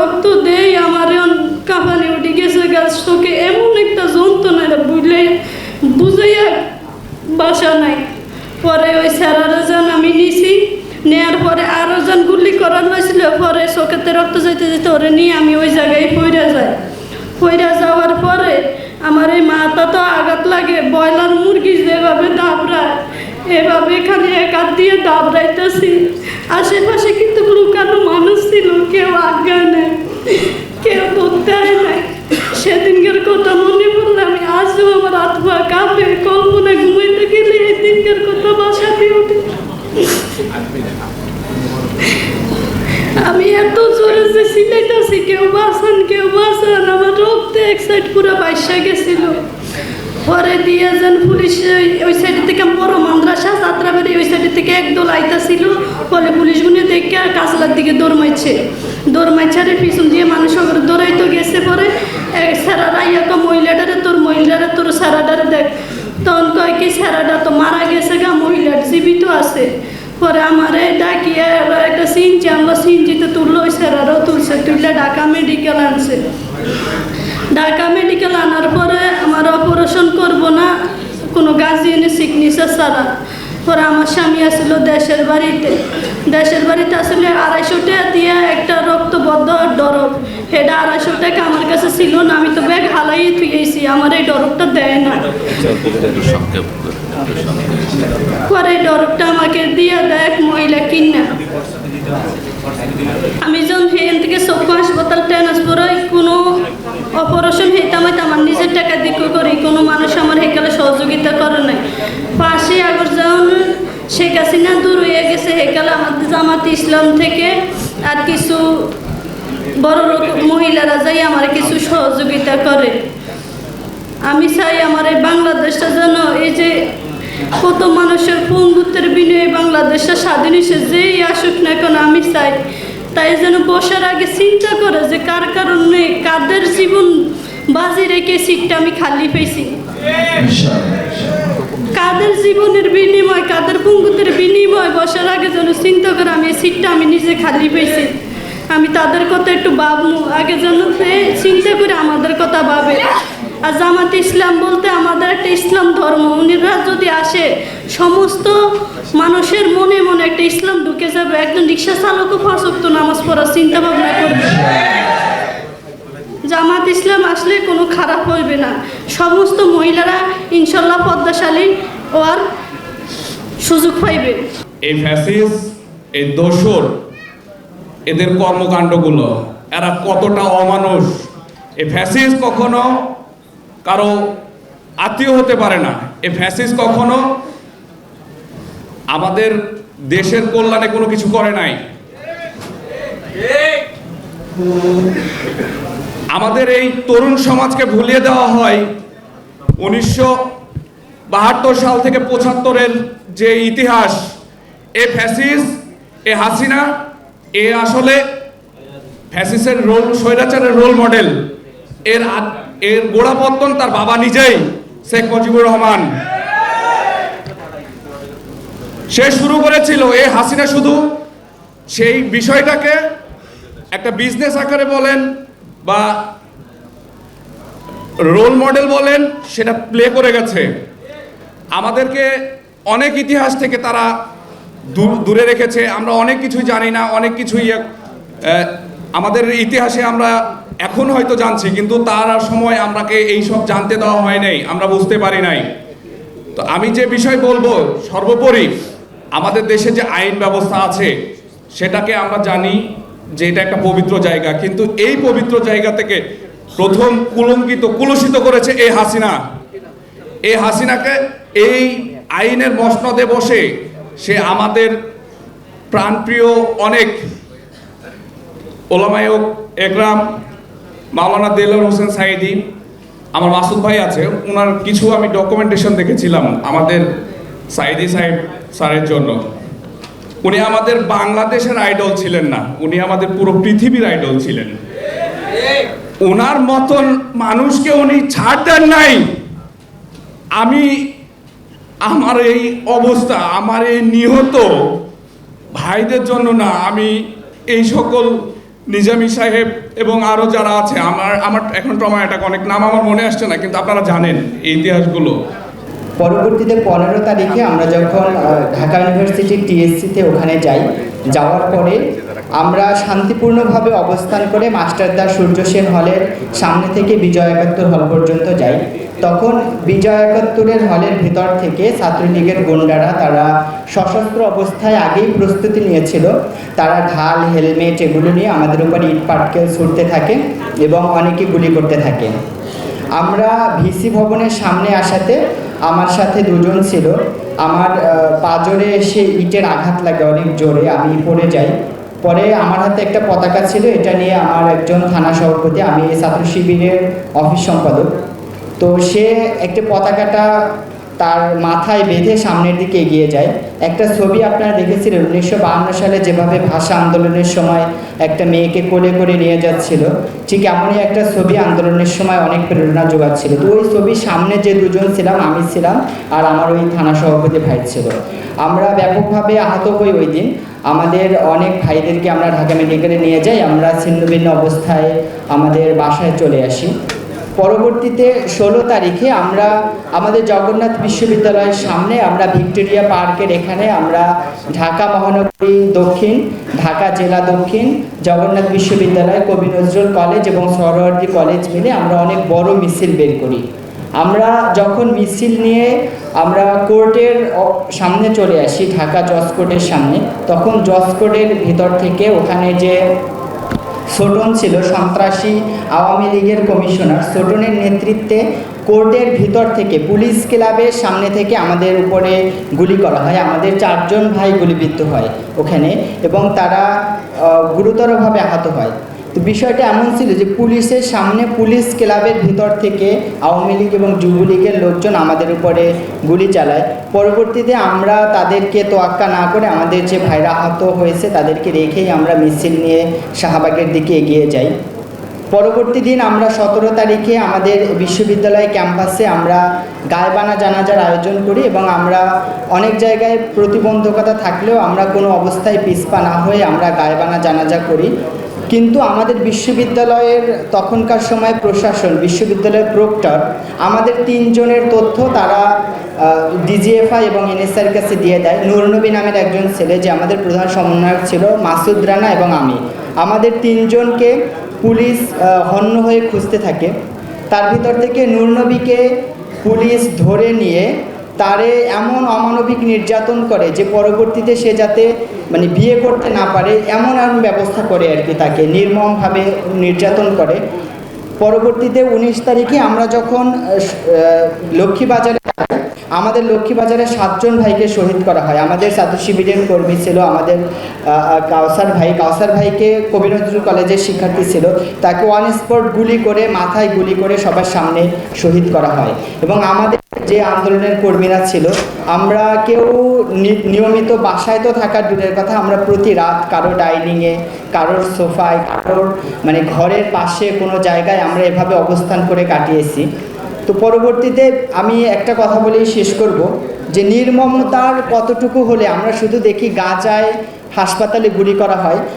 রক্ত দেই, আমার কাহানি উঠে গেছে, গাছ চোখে এমন একটা যন্ত্রণা বুঝলে, বুঝাইয়া বাসা নাই। পরে ওই স্যারারা যান, আমি নিছি, নেয়ার পরে আরও জন গুলি করার হয়েছিল পরে চোখেতে রক্ত যেতে যেতে ওরে নিয়ে আমি ওই জায়গায় পইরা যাই। পইরা যাওয়ার পরে আমার এই মাথা তো আঘাত লাগে, ব্রয়লার মুরগি যেভাবে দাবড়ায়, এভাবে এখানে এক হাত দিয়ে দাবড়াইতেছি। আশেপাশে কিন্তু লুকানো মানুষ ছিল, কেউ আজ্ঞা নেই কেউ ধরতে হয় নাই। সেদিনকার কথা মনে পড়লে আমি আজও আমার আত্মা কাঁপে কল্পনা ঘুমাইতে গেলে এই দিনকার কথা বাসাতে উঠে। আমি এত জোরে যে সিলাইতেছি, কেউ বাসান কেউ বাসান আমার রক্তে এক সাইড পুরো বাইসা গেছিল। পরে দিয়ে যান পুলিশ, ওই- সাইড থেকে বড় মাদ্রাসা, যাত্রাবাড়ি, ওই সাইড থেকে একদল আইতাছিল, পরে পুলিশ গুনে দেখে কাজলার দিকে দৌড় মাইছে দৌড় মাইছারে পিছন দিয়ে মানুষ ওগুলো দৌড়াইতো গেছে পরে। স্যারারা ইয়াকে মহিলাটারে তোর, মহিলারা তোর, স্যারাটারে দেখ। তখন কয় কি, স্যারাটা তো মারা গেছে গা, মহিলার জীবিত আছে। পরে আমারে ডাকিয়ে একটা সিনজি আমরা সিনজিতে তুললো, ওই স্যারারও তুলছে তুললে ঢাকা মেডিকেল আনছে। ঢাকা মেডিকেল আনার পরে আমার অপারেশন করব না, কোনো গার্জিয়ানে সিকনেসে ছাড়া পরে আমার স্বামী আসলো দেশের বাড়িতে। দেশের বাড়িতে আসলে আড়াইশো টাকা দিয়ে একটা রক্তবদ্ধ ডরব সেটা আড়াইশো টাকা আমার কাছে ছিল না, আমি তো ব্যাগ হালাই থুয়েছি আমার এই ডরবটা দেয় না। পরে ডরবটা আমাকে দিয়ে দেয় এক মহিলা কিনা। আমি যখন সেখান থেকে চক্ষু হাসপাতাল ট্রান্সফার হই কোনো অপারেশন হইতাম আমার নিজের টাকা দিকে করি, কোনো মানুষ আমার হেকালে সহযোগিতা করে নাই পাশে আগর যখন শেখ হাসিনা দূর হয়ে গেছে হেকালে জামাত ইসলাম থেকে। আর কিছু বড় মহিলারা যাই আমার কিছু সহযোগিতা করে। আমি চাই আমার এই বাংলাদেশটা যেন এই যে কত মানুষের বন্ধুত্বের বিনয়ে বাংলাদেশটা স্বাধীন হয়েছে, যেই আসুক না কেন আমি চাই। তাই যেন বসার আগে চিন্তা করে যে কার কারণে কাদের জীবন বাজি রেখে সিটটা আমি খালি পেয়েছি। কাদের জীবনের বিনিময়, কাদের বন্ধুত্বের বিনিময় বসার আগে যেন চিন্তা করে আমি এই সিটটা আমি নিজে খালি পেয়েছি আমি তাদের কথা একটু ভাববো আগে যেন চিন্তা করে আমাদের কথা ভাবে। আর জামাত ইসলাম বলতে আমাদের একটা ইসলাম ধর্ম উনিরা যদি আসে, সমস্ত মানুষের মনে মনে একটা ইসলাম ঢুকে যাবে। একজন রিক্সা চালকও ফাঁসক্ত নামাজ পড়ার চিন্তা ভাবনা করবে। জামাত ইসলাম আসলে কোনো খারাপ হইবে না। সমস্ত মহিলারা ইনশাল্লাহ পদ্মাশালী ও আর সুযোগ পাইবে। এই ফ্যাসিস, এই দোসর, এদের কর্মকাণ্ডগুলো, এরা কতটা অমানুষ? এই ফ্যাসিস কখনো কারও আত্মীয় হতে পারে না। এই ফ্যাসিস কখনো আমাদের দেশের কল্যাণে কোনো কিছু করে নাই। আমাদের এই তরুণ সমাজকে ভুলিয়ে দেওয়া হয় উনিশশো বাহাত্তর সাল থেকে পঁচাত্তরের যে ইতিহাস, এ ফ্যাসিস, এ হাসিনা, এ আসলে ফ্যাসিসের রোল, স্বৈরাচারের রোল মডেল। এর এর গোড়াপত্তন তার বাবা নিজেই, শেখ মুজিবুর রহমান। সে শুরু করেছিল, এ হাসিনা শুধু সেই বিষয়টাকে একটা বিজনেস আকারে বলেন বা রোল মডেল বলেন, সেটা প্লে করে গেছে। আমাদেরকে অনেক ইতিহাস থেকে তারা দূরে রেখেছে। আমরা অনেক কিছুই জানি না, অনেক কিছুই আমাদের ইতিহাসে আমরা এখন হয়তো জানছি, কিন্তু তার সময় আমরাকে এই সব জানতে দেওয়া হয় নাই, আমরা বুঝতে পারি নাই। তো আমি যে বিষয় বলব, সর্বোপরি আমাদের দেশে যে আইন ব্যবস্থা আছে, সেটাকে আমরা জানি যে এটা একটা পবিত্র জায়গা, কিন্তু এই পবিত্র জায়গা থেকে প্রথম কুলঙ্কিত, কুলুষিত করেছে এই হাসিনা। এই হাসিনাকে এই আইনের মসনদে বসে সে আমাদের প্রাণপ্রিয় অনেক ওলামায়ক একরাম মাওলানা দেলার হোসেন সাইদি আমার মাসুদ ভাই আছে ওনার কিছু আমি ডকুমেন্টেশন দেখেছিলাম আমাদের সাইদি সাহেব স্যারের জন্য। উনি আমাদের বাংলাদেশের আইডল ছিলেন না, উনি আমাদের পুরো পৃথিবীর আইডল ছিলেন। ওনার মতন মানুষকে উনি ছাড় দেন নাই। আমি আমার এই অবস্থা, আমার এই নিহত ভাইদের জন্য না, আমি এই সকল নিজামি সাহেব এবং আরও যারা আছে, আমার আমার এখন ট্রমা অ্যাটাক, অনেক নাম আমার মনে আসছে না, কিন্তু আপনারা জানেন এই ইতিহাসগুলো। পরবর্তীতে পনেরো তারিখে আমরা যখন ঢাকা ইউনিভার্সিটির টিএসসিতে ওখানে যাই, যাওয়ার পরে আমরা শান্তিপূর্ণভাবে অবস্থান করে মাস্টারদা সূর্য সেন হলের সামনে থেকে বিজয় একাত্তর হল পর্যন্ত যাই। তখন বিজয় একাত্তরের হলের ভিতর থেকে ছাত্রলীগের গুন্ডারা তারা সশস্ত্র অবস্থায় আগেই প্রস্তুতি নিয়েছিল। তারা ঢাল, হেলমেট এগুলো নিয়ে আমাদের উপর ইট পাটকেল ছুটতে থাকে এবং অনেকে গুলি করতে থাকে। আমরা ভিসি ভবনের সামনে আসাতে আমার সাথে দুজন ছিল। আমার পাঁজরে এসে ইটের আঘাত লাগে অনেক জোরে, আমি পড়ে যাই। পরে আমার হাতে একটা পতাকা ছিল, এটা নিয়ে আমার একজন থানা সভাপতি, আমি ছাত্র শিবিরের অফিস সম্পাদক। তো সে একটা পতাকাটা তার মাথায় বেঁধে সামনের দিকে এগিয়ে যায়। একটা ছবি আপনারা দেখেছিলেন, উনিশশো সালে যেভাবে ভাষা আন্দোলনের সময় একটা মেয়েকে কোলে করে নিয়ে যাচ্ছিল, ঠিক এমনই একটা ছবি আন্দোলনের সময় অনেক প্রেরণা যোগাচ্ছিল। তো ওই ছবির সামনে যে দুজন ছিলাম, আমি ছিলাম আর আমার ওই থানা সভাপতি ভাই ছিল। আমরা ব্যাপকভাবে আহত হই ওই দিন। আমাদের অনেক ভাইদেরকে আমরা ঢাকা মেডিকেলে নিয়ে যাই, আমরা ছিন্ন ভিন্ন অবস্থায় আমাদের বাসায় চলে আসি। পরবর্তীতে ষোলো তারিখে আমরা আমাদের জগন্নাথ বিশ্ববিদ্যালয়ের সামনে আমরা ভিক্টোরিয়া পার্কের এখানে আমরা ঢাকা মহানগরী দক্ষিণ, ঢাকা জেলা দক্ষিণ, জগন্নাথ বিশ্ববিদ্যালয়, কবি নজরুল কলেজ এবং সরোয়ার্দী কলেজ মিলে আমরা অনেক বড় মিছিল বের করি। আমরা যখন মিছিল নিয়ে আমরা কোর্টের সামনে চলে আসি, ঢাকা জজ কোর্টের সামনে, তখন জজ কোর্টের ভিতর থেকে ওখানে যে সোটন ছিল, সন্ত্রাসী আওয়ামী লীগের কমিশনার সোটনের নেতৃত্বে কোর্টের ভিতর থেকে পুলিশ ক্লাবের সামনে থেকে আমাদের উপরে গুলি করা হয়। আমাদের চারজন ভাই গুলিবিদ্ধ হয় ওখানে এবং তারা গুরুতরভাবে আহত হয়। তো বিষয়টা এমন ছিল যে পুলিশের সামনে পুলিশ ক্লাবের ভিতর থেকে আওয়ামী লীগ এবং যুবলীগের লোকজন আমাদের উপরে গুলি চালায়। পরবর্তীতে আমরা তাদেরকে তোয়াক্কা না করে আমাদের যে ভাইরা আহত হয়েছে তাদেরকে রেখেই আমরা মিছিল নিয়ে শাহবাগের দিকে এগিয়ে যাই। পরবর্তী দিন আমরা সতেরো তারিখে আমাদের বিশ্ববিদ্যালয় ক্যাম্পাসে আমরা গায়বানা জানাজার আয়োজন করি এবং আমরা অনেক জায়গায় প্রতিবন্ধকতা থাকলেও আমরা কোনো অবস্থায় পিছপা না হয়ে আমরা গায়বানা জানাজা করি। কিন্তু আমাদের বিশ্ববিদ্যালয়ের তখনকার সময় প্রশাসন, বিশ্ববিদ্যালয়ের প্রক্টর, আমাদের তিনজনের তথ্য তারা ডিজিএফআই এবং এনএসআর কাছে দিয়ে দেয়। নূরনবী নামের একজন ছেলে যে আমাদের প্রধান সমন্বয়ক ছিল, মাসুদ রানা এবং আমি। আমাদের তিনজনকে পুলিশ হন্য হয়ে খুঁজতে থাকে। তার ভিতর থেকে নূরনবীকে পুলিশ ধরে নিয়ে তারে এমন অমানবিক নির্যাতন করে যে পরবর্তীতে সে যাতে মানে বিয়ে করতে না পারে, এমন এমন ব্যবস্থা করে আর কি তাকে, নির্মমভাবে নির্যাতন করে। পরবর্তীতে উনিশ তারিখে আমরা যখন লক্ষ্মীবাজারে আমাদের লক্ষ্মীবাজারে সাতজন ভাইকে শহীদ করা হয়। আমাদের ছাত্র শিবিরের কর্মী ছিল আমাদের কাউসার ভাই। কাউসার ভাইকে কবি নজরুল কলেজের শিক্ষার্থী ছিল। তাকে ওয়ান স্পট গুলি করে, মাথায় গুলি করে সবার সামনে শহীদ করা হয়। এবং আমাদের যে আন্দোলনের কর্মীরা ছিল, আমরা কেউ নিয়মিত বাসায় তো থাকার দূরের কথা, আমরা প্রতি রাত কারও ডাইনিংয়ে কারোর সোফায় কারোর মানে ঘরের পাশে কোনো জায়গায় আমরা এভাবে অবস্থান করে কাটিয়েছি। তো পরবর্তীতে আমি একটা কথা বলেই শেষ করব যে নির্মমতার কতটুকু হলে আমরা শুধু দেখি গাঁজায় হাসপাতালে গুলি করা হয়